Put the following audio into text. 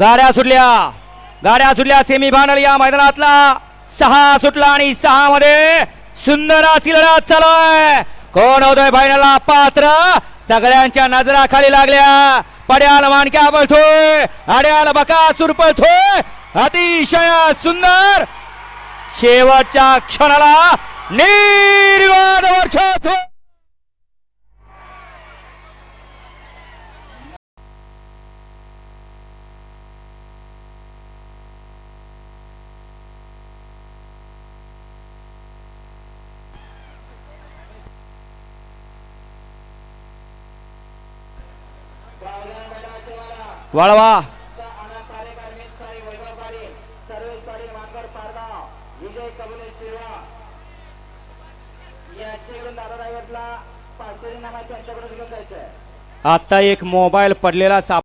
गाड्या सुटल्या. गाड्या सुटल्या सेमी फायनल या मैदानातला. सहा सुटला आणि सहा मध्ये सुंदर अशी लढत चालू आहे. कोण होतोय फायनलला पात्र. सगळ्यांच्या नजरा खाली लागल्या. पड्याल माणक्या पळतोय. अड्याल बकासूर पळतोय. अतिशय सुंदर. शेवटच्या क्षणाला निर्वाद वर्षात वळवा. आता एक मोबाईल पडलेला साप